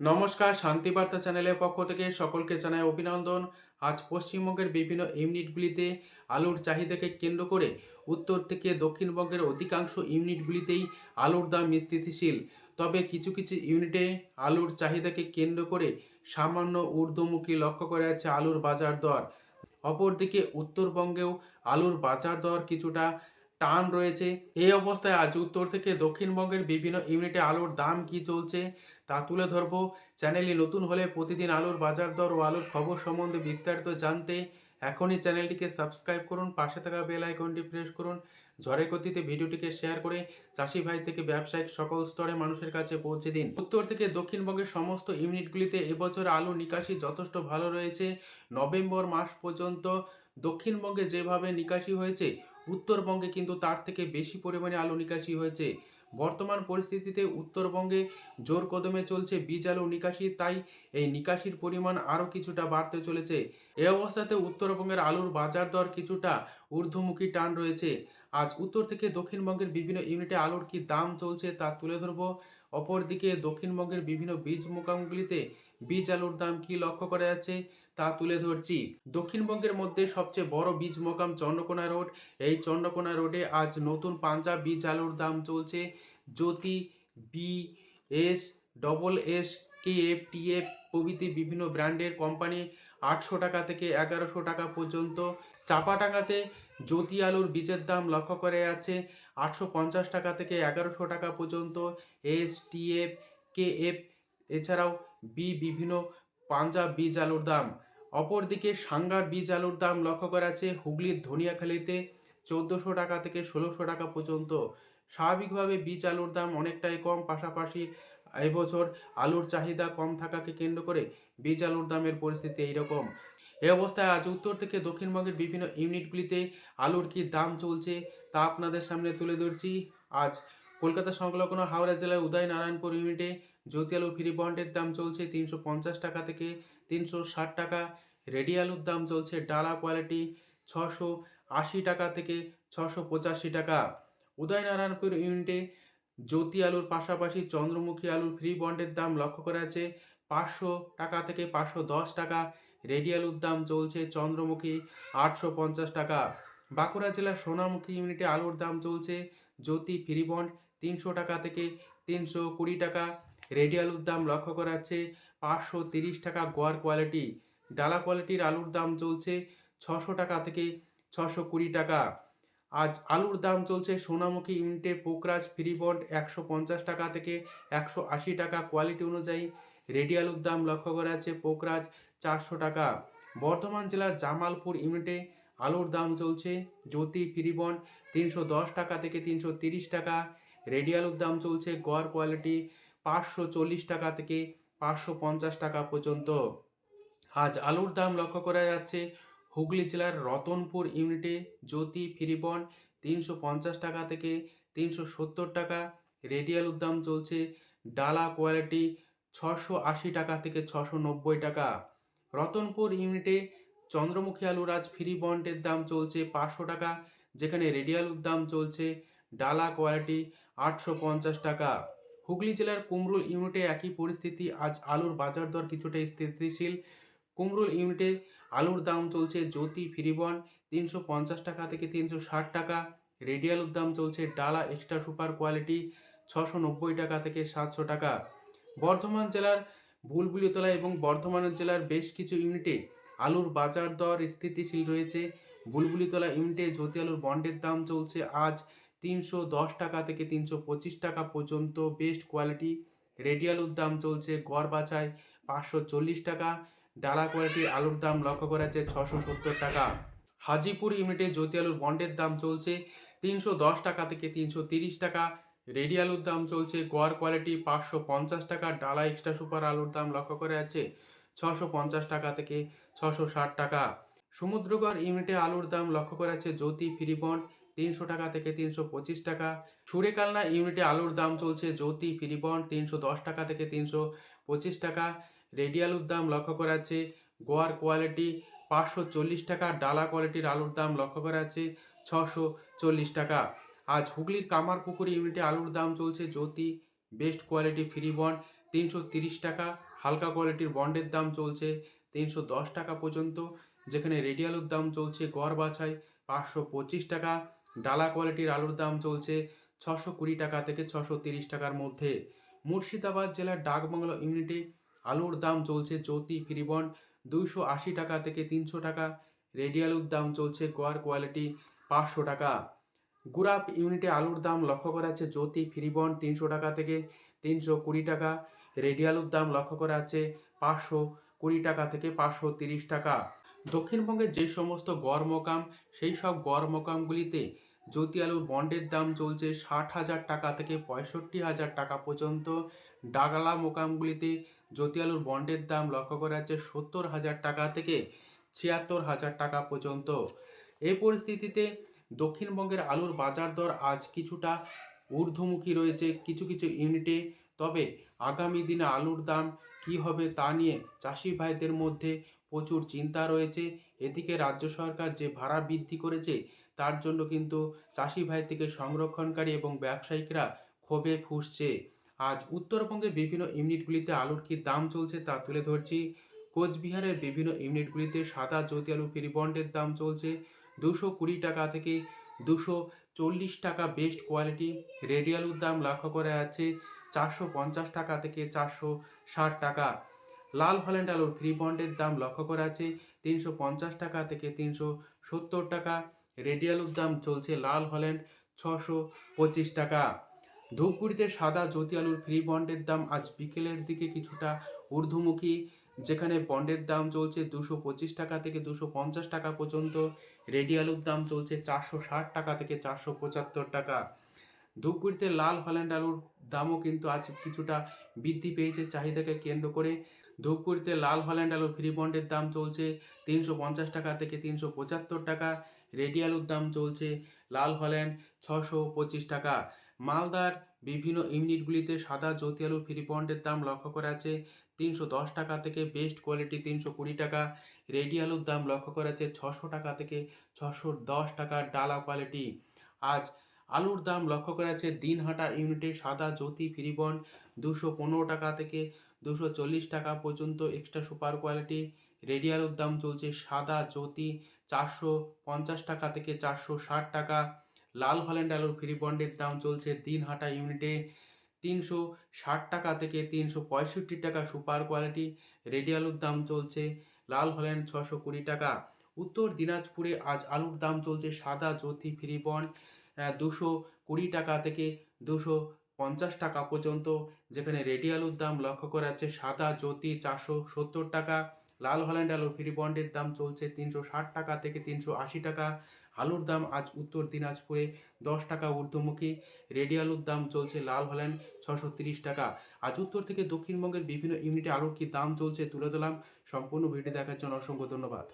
নমস্কার শান্তিবার্তা চ্যানেলের পক্ষ থেকে সকলকে জানাই অভিনন্দন। আজ পশ্চিমবঙ্গের বিভিন্ন ইউনিটগুলিতে আলুর চাহিদাকে কেন্দ্র করে উত্তর থেকে দক্ষিণবঙ্গের অধিকাংশ ইউনিটগুলিতেই আলুর দাম স্থিতিশীল। তবে কিছু কিছু ইউনিটে আলুর চাহিদাকে কেন্দ্র করে সামান্য ঊর্ধ্বমুখী লক্ষ্য করা যাচ্ছে আলুর বাজার দর। অপরদিকে উত্তরবঙ্গেও আলুর বাজার দর কিছুটা টান রয়েছে। এই অবস্থায় আজ উত্তর থেকে দক্ষিণবঙ্গের বিভিন্ন ইউনিটে আলুর দাম কি চলছে তা তুলে ধরবো। চ্যানেলটি নতুন হলে প্রতিদিন আলুর বাজার দর ও আলুর খবর সম্বন্ধে বিস্তারিত জানতে এখনই চ্যানেলটিকে সাবস্ক্রাইব করুন, পাশে থাকা বেল আইকনটি প্রেস করুন। ঝড়ের গতিতে ভিডিওটিকে শেয়ার করে চাষি ভাই থেকে ব্যবসায়িক সকল স্তরে মানুষের কাছে পৌঁছে দিন। উত্তর থেকে দক্ষিণবঙ্গের সমস্ত ইউনিটগুলিতে এবছর আলু নিকাশি যথেষ্ট ভালো রয়েছে। নভেম্বর মাস পর্যন্ত দক্ষিণবঙ্গে যেভাবে নিকাশি হয়েছে উত্তরবঙ্গে কিন্তু তার থেকে বেশি পরিমাণে আলু নিকাশি হয়েছে। বর্তমান পরিস্থিতিতে উত্তরবঙ্গে জোর কদমে চলছে বীজ আলু নিকাশি, তাই এই নিকাশির পরিমাণ আরও কিছুটা বাড়তে চলেছে। এ অবস্থাতে উত্তরবঙ্গের আলুর বাজার দর কিছুটা ঊর্ধ্বমুখী টান রয়েছে। আজ উত্তর থেকে দক্ষিণবঙ্গের বিভিন্ন ইউনিটে আলুর কি দাম চলছে তা তুলে ধরবো। অপরদিকে দক্ষিণবঙ্গের বিভিন্ন বীজ মোকামগুলিতে বীজ আলুর দাম কি লক্ষ্য করা যাচ্ছে তা তুলে ধরছি। দক্ষিণবঙ্গের মধ্যে সবচেয়ে বড় বীজ মোকাম চন্দ্রকোনা রোড। এই চন্দ্রকোনা রোডে আজ নতুন পাঞ্জাব বীজ আলুর দাম চলছে। Jyoti B S double S K F, T F প্রভৃতি বিভিন্ন ব্র্যান্ডের কোম্পানি আটশো টাকা থেকে এগারোশো টাকা পর্যন্ত। চাপাটাঙ্গাতে জ্যোতি আলুর বীজের দাম লক্ষ্য করে যাচ্ছে আটশো পঞ্চাশ টাকা থেকে এগারোশো টাকা পর্যন্ত। S, T F, K F এছাড়াও বি বিভিন্ন পাঞ্জাব বীজ আলুর দাম। অপরদিকে সাঙ্গার বীজ আলুর দাম লক্ষ্য করা আছে হুগলির ধনিয়াখালিতে চোদ্দোশো টাকা থেকে ষোলোশো টাকা পর্যন্ত। স্বাভাবিকভাবে বীজ আলুর দাম অনেকটাই কম, পাশাপাশি এবছর আলুর চাহিদা কম থাকাকে কেন্দ্র করে বীজ আলুর দামের পরিস্থিতি এইরকম। এ অবস্থায় আজ উত্তর থেকে দক্ষিণবঙ্গের বিভিন্ন ইউনিটগুলিতে আলুর কি দাম চলছে তা আপনাদের সামনে তুলে ধরছি। আজ কলকাতা সংলগ্ন হাওড়া জেলার উদয় নারায়ণপুর ইউনিটে জ্যোতি আলু ফ্রি বন্ডের দাম চলছে তিনশো পঞ্চাশ টাকা থেকে তিনশো ষাট টাকা। রেডি আলুর দাম চলছে ডালা কোয়ালিটি ছশো আশি টাকা থেকে ছশো পঁচাশি টাকা। উদয়নারায়ণপুর ইউনিটে জ্যোতি আলুর পাশাপাশি চন্দ্রমুখী আলুর ফ্রি বন্ডের দাম লক্ষ্য করা যাচ্ছে পাঁচশো টাকা থেকে পাঁচশো দশ টাকা। রেডি আলুর দাম চলছে চন্দ্রমুখী আটশো পঞ্চাশ টাকা। বাঁকুড়া জেলার সোনামুখী ইউনিটে আলুর দাম চলছে জ্যোতি ফ্রি বন্ড তিনশো টাকা থেকে তিনশো কুড়ি টাকা। রেডি আলুর দাম লক্ষ্য করা যাচ্ছে পাঁচশো তিরিশ টাকা গোয়ার কোয়ালিটি ডালা কোয়ালিটির আলুর দাম চলছে ছশো টাকা থেকে ছশো কুড়ি টাকা। আজ আলুর দাম চলছে সোনামুখী ইউনিটে পোকরাজ ফ্রি বন্ড একশো পঞ্চাশ টাকা থেকে একশো আশি টাকা। কোয়ালিটি অনুযায়ী রেডি আলুর দাম লক্ষ্য করা আছে পোকরাজ চারশো টাকা। বর্ধমান জেলার জামালপুর ইউনিটে আলুর দাম চলছে জ্যোতি ফ্রি বন্ড তিনশো দশ টাকা থেকে তিনশো তিরিশ টাকা। রেডি আলুর দাম চলছে গড় কোয়ালিটি পাঁচশো চল্লিশ টাকা থেকে পাঁচশো পঞ্চাশ টাকা পর্যন্ত। আজ আলুর দাম লক্ষ্য করা যাচ্ছে হুগলি জেলার রতনপুর ইউনিটে জ্যোতি ফিরিবন তিনশো পঞ্চাশ টাকা থেকে তিনশো সত্তর টাকা। রেডি আলুর দাম চলছে ডালা কোয়ালিটি ছশো আশি টাকা থেকে ছশো নব্বই টাকা। রতনপুর ইউনিটে চন্দ্রমুখী আলুর আজ ফ্রি বন্ডের দাম চলছে পাঁচশো টাকা, যেখানে রেডি আলুর দাম চলছে ডালা কোয়ালিটি আটশো পঞ্চাশ টাকা। হুগলি জেলার কুমরুল ইউনিটে একই পরিস্থিতি, আজ আলুর বাজার দর কিছুটা স্থিতিশীল। কুমরুল ইউনিটে আলুর দাম চলছে জ্যোতি ফিরিবন তিনশো পঞ্চাশ টাকা থেকে তিনশো ষাট টাকা। রেডি আলুর দাম চলছে ডালা এক্সট্রা সুপার কোয়ালিটি ছশো নব্বই টাকা থেকে সাতশো টাকা। বর্ধমান জেলার বুলবুলিতলা এবং বর্ধমান জেলার বেশ কিছু ইউনিটে আলুর বাজার দর স্থিতিশীল রয়েছে। বুলবুলিতলা ইউনিটে জ্যোতি আলুর বন্ডের দাম চলছে আজ তিনশো দশ টাকা থেকে তিনশো পঁচিশ টাকা পর্যন্ত বেস্ট কোয়ালিটি। রেডি আলুর দাম চলছে গড় বাছায় পাঁচশো চল্লিশ টাকা। ডালা কোয়ালিটি আলুর দাম লক্ষ্য করা যাচ্ছে ছশো সত্তর টাকা। হাজিপুর ইউনিটে জ্যোতি আলুর বন্ডের দাম চলছে তিনশো দশ টাকা থেকে তিনশো তিরিশ টাকা। রেডি আলুর দাম চলছে গোয়ার কোয়ালিটি পাঁচশো পঞ্চাশ টাকা, ডালা এক্সট্রা সুপার আলুর দাম লক্ষ্য করা আছে ছশো পঞ্চাশ টাকা থেকে ছশো ষাট টাকা। সমুদ্রগড় ইউনিটে আলুর দাম লক্ষ্য করা আছে জ্যোতি ফিরিবন তিনশো টাকা থেকে তিনশো পঁচিশ টাকা। সুরেকালনা ইউনিটে আলুর দাম চলছে জ্যোতি ফিরিবন তিনশো দশ টাকা থেকে তিনশো পঁচিশ টাকা। রেডি আলুর দাম লক্ষ্য করা আছে গোয়ার কোয়ালিটি পাঁচশো চল্লিশ টাকা, ডালা কোয়ালিটির আলুর দাম লক্ষ্য করা আছে ছশো চল্লিশ টাকা। আজ হুগলির কামারপুকুর ইউনিটে আলুর দাম চলছে Jyoti, best quality free bond তিনশো তিরিশ টাকা, হালকা কোয়ালিটির বন্ডের দাম চলছে তিনশো দশ টাকা পর্যন্ত, যেখানে রেডি আলুর দাম চলছে গড় বাছাই পাঁচশো পঁচিশ টাকা, ডালা কোয়ালিটির আলুর দাম চলছে ছশো কুড়ি টাকা থেকে ছশো তিরিশ টাকার মধ্যে। মুর্শিদাবাদ জেলার ডাকবাংলো ইউনিটে আলুর দাম চলছে জ্যোতি ফ্রিবন্ড, দুইশো আশি টাকা থেকে তিনশো টাকা। রেডি আলুর দাম চলছে গোয়ার কোয়ালিটি পাঁচশো টাকা। গুরাপ ইউনিটে আলুর দাম লক্ষ্য করা যাচ্ছে জ্যোতি ফ্রিবন্ড, তিনশো টাকা থেকে তিনশো কুড়ি টাকা। রেডি আলুর দাম লক্ষ্য করা যাচ্ছে পাঁচশো কুড়ি টাকা থেকে পাঁচশো তিরিশ টাকা। দক্ষিণবঙ্গের যে সমস্ত গড় মোকাম, সেই সব গড় মোকামগুলিতে জ্যোতি আলুর বন্ডের দাম চলছে ষাট হাজার টাকা থেকে পঁয়ষট্টি হাজার টাকা পর্যন্ত। ডাগালা মোকামগুলিতে জ্যোতি আলুর বন্ডের দাম লক্ষ্য করা যাচ্ছে সত্তর হাজার টাকা থেকে ছিয়াত্তর হাজার টাকা পর্যন্ত। এই পরিস্থিতিতে দক্ষিণবঙ্গের আলুর বাজার দর আজ কিছুটা ঊর্ধ্বমুখী রয়েছে। কিছু কিছু ইউনিটে তবে আগামী দিনে আলুর দাম কী হবে তা নিয়ে চাষি ভাইদের মধ্যে প্রচুর চিন্তা রয়েছে। এদিকে রাজ্য সরকার যে ভাড়া বৃদ্ধি করেছে, তার জন্য কিন্তু চাষি ভাই থেকে সংরক্ষণকারী এবং ব্যবসায়িকরা ক্ষোভে ফুসছে। আজ উত্তরবঙ্গের বিভিন্ন ইউনিটগুলিতে আলুর কী দাম চলছে তা তুলে ধরছি। কোচবিহারের বিভিন্ন ইউনিটগুলিতে সাদা জ্যোতি আলু ফিরিবন্ডের দাম চলছে। দুশো কুড়ি টাকা থেকে দুশো চল্লিশ টাকা বেস্ট কোয়ালিটি রেডি আলুর দাম লক্ষ্য করা আছে চারশো পঞ্চাশ টাকা থেকে চারশো ষাট টাকা। লাল হল্যান্ড আলুর ফ্রি বন্ডের দাম লক্ষ্য করা আছে তিনশো পঞ্চাশ টাকা থেকে তিনশো সত্তর টাকা। রেডি আলুর দাম চলছে লাল হল্যান্ড ছশো পঁচিশ টাকা। ধূপগুড়িতে সাদা জ্যোতি আলুর ফ্রি বন্ডের দাম আজ বিকেলের দিকে কিছুটা ঊর্ধ্বমুখী। যেখানে বন্ডের দাম চলছে দুশো পঁচিশ টাকা থেকে দুশো পঞ্চাশ টাকা পর্যন্ত, রেডি আলুর দাম চলছে চারশো ষাট টাকা থেকে চারশো পঁচাত্তর টাকা। ধূপগুড়িতে লাল হল্যান্ড আলুর দামও কিন্তু আজ কিছুটা বৃদ্ধি পেয়েছে চাহিদাকে কেন্দ্র করে। ধূপগুড়িতে লাল হল্যান্ড আলুর ফ্রি বন্ডের দাম চলছে তিনশো পঞ্চাশ টাকা থেকে তিনশো পঁচাত্তর টাকা। রেডি আলুর দাম চলছে লাল হল্যান্ড ছশো পঁচিশ টাকা। মালদার বিভিন্ন ইউনিটগুলিতে সাদা জ্যোতি আলুর ফ্রি বন্ডের দাম লক্ষ্য করা আছে তিনশো দশ টাকা থেকে বেস্ট কোয়ালিটি তিনশো কুড়ি টাকা। রেডি আলুর দাম লক্ষ্য করা আছে ছশো টাকা থেকে ছশো দশ টাকা ডালা কোয়ালিটি। আজ আলুর দাম লক্ষ্য করা আছে দিনহাটা ইউনিটে সাদা জ্যোতি ফ্রিবন্ড দুশো পনেরো টাকা থেকে দুশো চল্লিশ টাকা পর্যন্ত এক্সট্রা সুপার কোয়ালিটি। রেডি আলুর দাম চলছে সাদা জ্যোতি চারশো পঞ্চাশ টাকা থেকে চারশো ষাট টাকা। লাল হল্যান্ড আলুর ফ্রি বন্ডের দাম চলছে দিনহাটা ইউনিটে। তিনশো ষাট টাকা থেকে তিনশো পঁয়ষট্টি টাকা সুপার কোয়ালিটি। রেডি আলুর দাম চলছে লাল হল্যান্ড ছশো কুড়ি টাকা। উত্তর দিনাজপুরে আজ আলুর দাম চলছে সাদা জ্যোতি ফ্রি বন্ড দুশো কুড়ি টাকা থেকে দুশো পঞ্চাশ টাকা পর্যন্ত। যেখানে রেডি আলুর দাম লক্ষ্য করা যাচ্ছে সাদা জ্যোতি চারশো সত্তর টাকা। লাল হল্যান্ড আলু ফ্রি বন্ডের দাম চলছে তিনশো ষাট টাকা থেকে তিনশো আশি টাকা। আলুর দাম আজ উত্তর দিনাজপুরে দশ টাকা ঊর্ধ্বমুখী। রেডি আলুর দাম চলছে লাল হল্যান্ড ছশো তিরিশ টাকা। আজ উত্তর থেকে দক্ষিণবঙ্গের বিভিন্ন ইউনিটে আলুর কি দাম চলছে তুলে দিলাম সম্পূর্ণ ভিডিও দেখার জন্য অসংখ্য ধন্যবাদ।